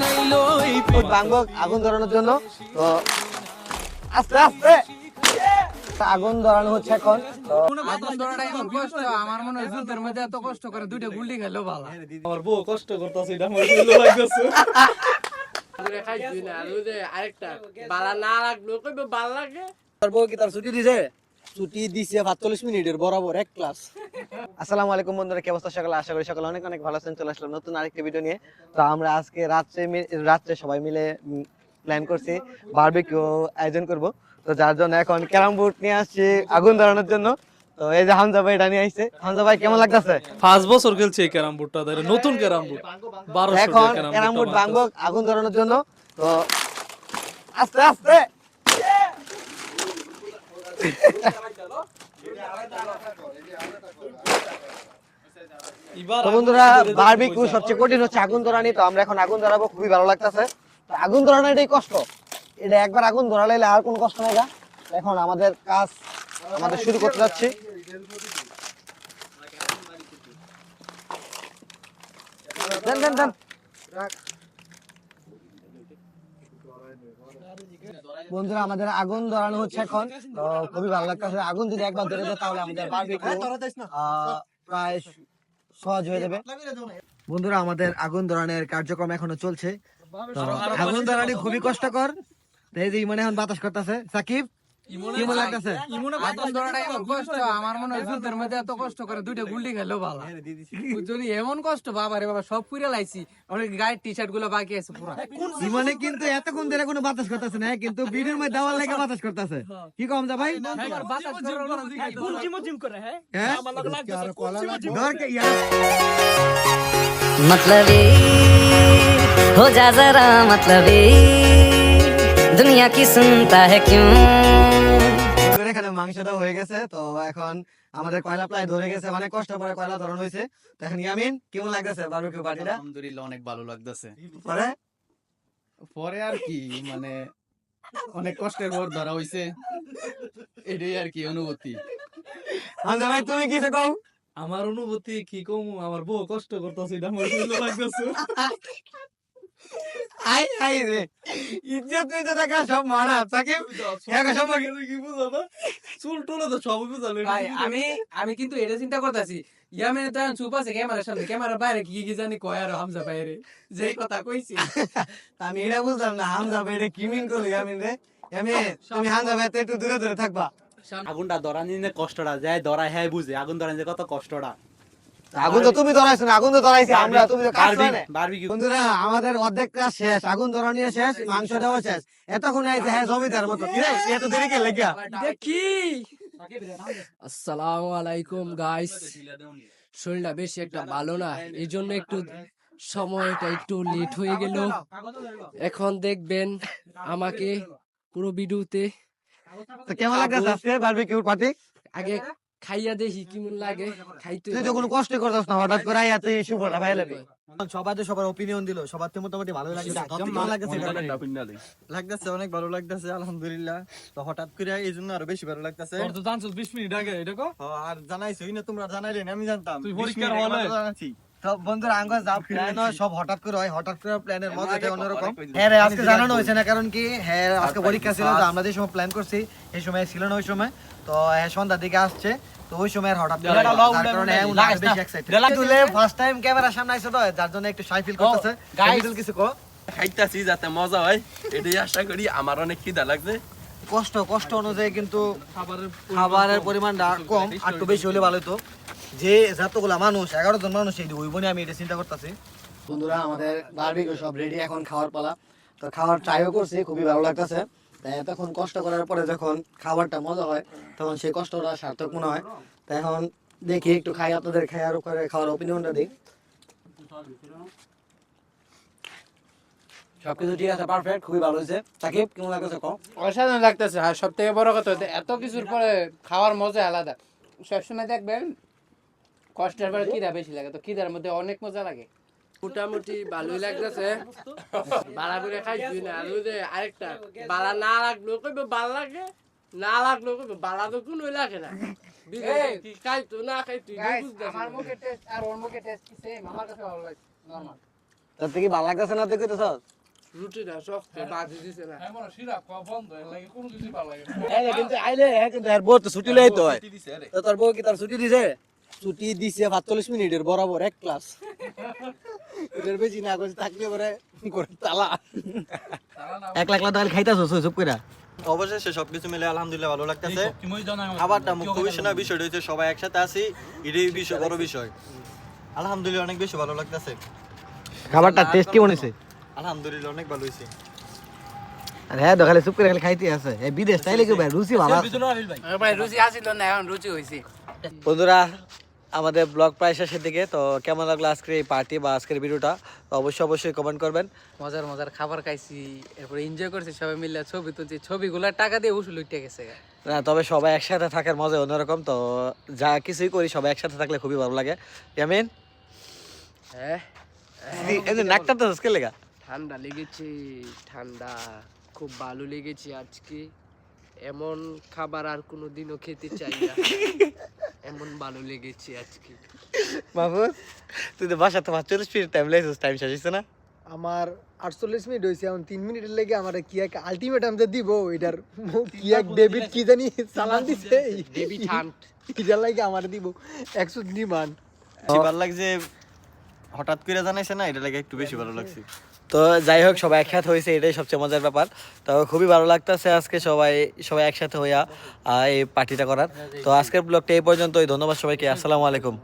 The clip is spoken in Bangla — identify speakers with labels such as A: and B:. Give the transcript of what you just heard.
A: বানাইলো
B: আগুন ধরানোর জন্য। তো আস্তে আস্তে। আগুন ধরানো হচ্ছে এখন।
C: আগুন ধরাটা এমন কষ্ট আমার মনে হয় যুদ্ধের মধ্যে এত কষ্ট করে দুইটা গুলি খেলো ভালো
D: আমার বউ কষ্ট করতেছে এটা আমার ভালো লাগতেছে।
C: আরেকটা। বালা না লাগল কইবে ভালো লাগে?
B: তোর বউ কি তার ছুটি দিছে? ছুটি দিছে সাতচল্লিশ মিনিটের বরাবর এক ক্লাস আসসালামু আলাইকুম বন্ধুরা কি অবস্থা? সকালে আশা করি সকালে অনেক অনেক ভালো আছেন। চলে আসলাম নতুন আরেকটি ভিডিও নিয়ে। তো আমরা আজকে রাত্রে রাত্রে সবাই মিলে প্ল্যান করছি বারবিকিউ আয়োজন করব। তো যার জন্য এখন ক্যারাম বোর্ড নিয়ে আসছি আগুন ধরানোর জন্য। তো এই যে হামজা ভাই এটা নিয়ে আসছে হামজা ভাই কেমন লাগতেছে?
D: পাঁচ বছর খেলছে এই ক্যারাম বোর্ডটা তাই নতুন ক্যারাম বোর্ড। বারোশো
B: এখন ক্যারাম বোর্ড ভাঙবো আগুন ধরানোর জন্য। তো আস্তে আস্তে! তো বন্ধুরা বারবিকিউ সবচেয়ে কঠিন হচ্ছে আগুন ধরানি তো আমরা এখন আগুন ধরাবো খুবই ভালো লাগতেছে। আগুন ধরানো এটাই কষ্ট। এটা একবার আগুন ধরালে আর কোনো কষ্ট নাই। এখন আমাদের কাজ আমাদের শুরু করতে যাচ্ছি। দেন দেন দেন। বন্ধুরা আমাদের আগুন ধরানো হচ্ছে এখন। খুবই ভালো লাগতেছে আগুন যদি একবার ধরে যায় তাহলে আমাদের প্রায় সহজ হয়ে যাবে। বন্ধুরা আমাদের আগুন ধরানোর কার্যক্রম এখনও চলছে। আগুন ধরানি খুবই কষ্টকর। তাই এই যে ইমন এখন বাতাস করতেছে। সাকিব কেমন লাগতেছে
C: আগুন ধরাটা এমন কষ্ট আমার মনে হয় যুদ্ধের মধ্যে এত কষ্ট করে দুইটা গুলি খেলো ভালো যদি এমন কষ্ট বাবা রে বাবা সব পুরে লাইছি অনেক গায়ের টি শার্ট গুলো বাকি আছে পুরো
B: ইমনে কিন্তু এতক্ষণ ধরে কোনো বাতাস করতেছে না কিন্তু ভিডিওর মধ্যে দেওয়ার লেগে বাতাস করতেছে কি কম যা ভাই
C: বাতাস
B: হ্যাঁ ধর কে ইয়ার
E: मतलबी हो जा जरा मतलबी दुनिया की सुनता है क्यों
B: তোর এখানে মাংসটা হয়ে গেছে তো এখন আমাদের কয়লা প্রায় ধরে গেছে অনেক কষ্ট করে কয়লা ধরন হয়েছে তো এখন ইয়ামিন কেমন লাগতেছে বারবিকিউ পার্টিটা
F: আলহামদুলিল্লাহ অনেক ভালো লাগতেছে
B: পরে
F: পরে আর কি মানে অনেক কষ্টের পর ধরা হইছে এটাই আর কি অনুভূতি
B: হামজা ভাই তুমি কিছু কও
D: আমার অনুভূতি কি কম আমার বউ কষ্ট করতেছে এটা আমার ভালো লাগতেছে
B: আই আই রে। ইজ্জত তুই তো সব মারা। সাকিব এক সব
D: কি বুঝো না? চুল টুলে তো সবই বুঝালে
C: ভাই আমি আমি কিন্তু এটা চিন্তা করতেছি। ইয়ামিনে তো চুপ আছে ক্যামেরার সামনে। ক্যামেরার বাইরে কি কি জানি কয় আর হামজা বাইরে যেই কথা কইছি।
B: আমি এটা বুঝলাম না হামজা কি মিন করল ইয়ামিন রে। আমি তুমি হামজা ভাই তো একটু দূরে দূরে থাকবা।
G: আগুনটা কষ্টটা যায় ধরা হ্যাঁ বুঝে। আগুন ধরানি যে কত কষ্টটা।
B: আগুন তো তুমি ধরাইছো না আগুন তো ধরাইছি আমরা তুমি তো কাজ
G: বারবি
B: বন্ধুরা আমাদের অর্ধেক কাজ শেষ আগুন ধরানিও শেষ মাংস দেওয়া শেষ। এতক্ষণ আইছে হ্যাঁ জমিদার মতো। কি রে এত দেরি কে লেগিয়া
C: দেখি। আসসালামু আলাইকুম গাইস শরীরটা বেশি একটা ভালো না এই জন্য একটু সময়টা একটু লেট হয়ে গেল। এখন দেখবেন আমাকে পুরো ভিডিওতে
B: তো কেমন লাগছে আজকে বারবিকিউ পার্টি
C: আগে খাইয়া দেখি কেমন লাগে খাইতে
B: তুই তো কোনো কষ্ট করতাস না হঠাৎ করে আইয়া তুই বলা ভাই লাগে। সবাই তো সবার অপিনিয়ন দিল সবার তো মোটামুটি ভালো লাগছে
H: লাগতেছে অনেক ভালো লাগতেছে আলহামদুলিল্লাহ। তো হঠাৎ করে এই জন্য আরও বেশি ভালো লাগতেছে।
D: তোর তো জানছিস মিনিট আগে এটা কো?
H: আর জানাইছো না তোমরা জানাইলে না, আমি জানতাম।
D: তুই পরীক্ষার হলে?
H: জানাচ্ছি।
B: তো বন্ধুরা আঙ্গ যা প্ল্যান হয় সব হঠাৎ করে হয় হঠাৎ করে প্ল্যানের মজাটা অন্যরকম। হ্যাঁ রে আজকে জানানো হয়েছে না কারণ কি হ্যাঁ আজকে পরীক্ষা ছিল তো আমরা যে সময় প্ল্যান করছি এই সময় ছিল না ওই সময়। তো হ্যাঁ সন্ধ্যার দিকে আসছে তো ওই সময় হঠাৎ করে
H: এটা লও,
B: যার
H: উড়ে
B: কারণে
H: উড়ে
B: হ্যাঁ, উনি বেশি excited। তুলে ফার্স্ট টাইম ক্যামেরার সামনে আইছে তো যার জন্য একটু শাই ফিল করতেছে। কেমিক্যাল কিছু কো।
I: খাইতাছি যাতে মজা হয় এটাই আশা করি আমার অনেক খিদা লাগছে।
B: কষ্ট কষ্ট অনুযায়ী কিন্তু খাবারের পরিমাণটা কম আর একটু বেশি হলে ভালো হতো যে যতগুলা মানুষ এগারো জন মানুষ এই ওই বনে আমি এটা চিন্তা করতেছি। বন্ধুরা আমাদের বারবিকিউ সব রেডি এখন খাওয়ার পালা। তো খাওয়ার ট্রাইও করছি খুবই ভালো লাগতেছে। তাই এতক্ষণ কষ্ট করার পরে যখন খাবারটা মজা হয় তখন সেই কষ্টটা সার্থক মনে হয়। তো এখন দেখি একটু খাই আপনাদের খাই আরও করে খাওয়ার ওপিনিয়নটা দিই। সবকিছু ঠিক আছে পারফেক্ট খুবই ভালো হয়েছে। সাকিব কেমন লাগতেছে কম
C: অসাধারণ লাগতেছে আর সব থেকে বড় কথা হচ্ছে এত কিছুর পরে খাওয়ার মজা আলাদা। সবসময় দেখবেন কষ্টের পরে কিরা বেশি লাগে তো কিদার মধ্যে অনেক মজা লাগে। মোটামুটি ভালোই লাগতেছে। বালা করে খাইছি না আর যে আরেকটা বালা না লাগল কইবে ভালো লাগে না লাগল কইবে বালা তো কোনোই লাগে না। কি খাইতো না খাইতো আমার মুখে টেস্ট আর ওর মুখে টেস্ট কি সেম আমার কাছে ভালো লাগে নরমাল
B: তোর থেকে ভালো লাগতেছে না তুই কইতেছ
C: রুটিটা শক্ত বাজি দিছে না।
B: কিন্তু আইলে হ্যাঁ কিন্তু এর বউ তো ছুটি লই তো তোর বউ কি তার ছুটি দিছে? ছুটি দিছে 45 মিনিটের বরাবর এক ক্লাস। এটার বেশি না কইছে থাকলে পরে তালা। এক লাখ লাখ টাকা খাইতাছ চুপ
H: অবশেষে সবকিছু মিলে আলহামদুলিল্লাহ ভালো লাগতেছে। খাবারটা মুখ্য বিষয় না বিষয়টা হচ্ছে সবাই একসাথে আছি এটাই বিষয় বড় বিষয়। আলহামদুলিল্লাহ অনেক বেশি ভালো লাগতেছে।
B: খাবারটা টেস্ট কেমন হইছে?
H: আলহামদুলিল্লাহ অনেক ভালো হয়েছে
B: আর হ্যাঁ দেখালে চুপ করে খালি খাইতে আছে। বিদেশ তাইলে কি ভাই রুচি ভালো
C: ভাই রুচি আসিল না এখন রুচি হইছে।
B: বন্ধুরা আমাদের ব্লগ প্রায় শেষের দিকে তো কেমন লাগল আজকের এই পার্টি বা আজকের ভিডিওটা? তো অবশ্যই অবশ্যই কমেন্ট করবেন।
C: মজার মজার খাবার খাইছি এরপরে এনজয় করছি সবাই মিলে ছবি তুলছি। ছবিগুলা টাকা দিয়ে উসুল উঠে গেছে।
B: না তবে সবাই একসাথে থাকার মজা অন্যরকম তো যা কিছুই করি সবাই একসাথে থাকলে খুবই ভালো লাগে। ইয়ামিন?
C: হ্যাঁ?
B: নাকটা তো কে লেগা?
C: ঠান্ডা লেগেছে ঠান্ডা খুব ভালো লেগেছে আজকে। এমন খাবার আর কোনো দিনও খেতে চাই না। এমন ভালো লেগেছে আজকে।
B: মাহফুজ তুই তো বাসা তো পাঁচচল্লিশ মিনিট টাইম লেগেছিস টাইম শেষ হয়েছে না?
A: আমার আটচল্লিশ মিনিট হয়েছে এখন তিন মিনিটের লেগে আমার কি এক আলটিমেটাম যে দিব এটার কি এক ডেবিট কি জানি চালান দিছে।
C: ডেবিট হান্ট
A: এটার লাগে আমার দিব একশো
H: ডিমান্ড ভালো লাগছে হঠাৎ করে জানাইছে না, এটা লাগে একটু বেশি ভালো লাগছে।
B: তো যাই হোক, সবাই একসাথে হয়েছে, এটাই সবচেয়ে মজার ব্যাপার। তো খুবই ভালো লাগতেছে আজকে সবাই সবাই একসাথে হইয়া এই পার্টিটা করার। তো আজকের ব্লগটা এই পর্যন্তই, ধন্যবাদ সবাইকে, আসসালামু আলাইকুম।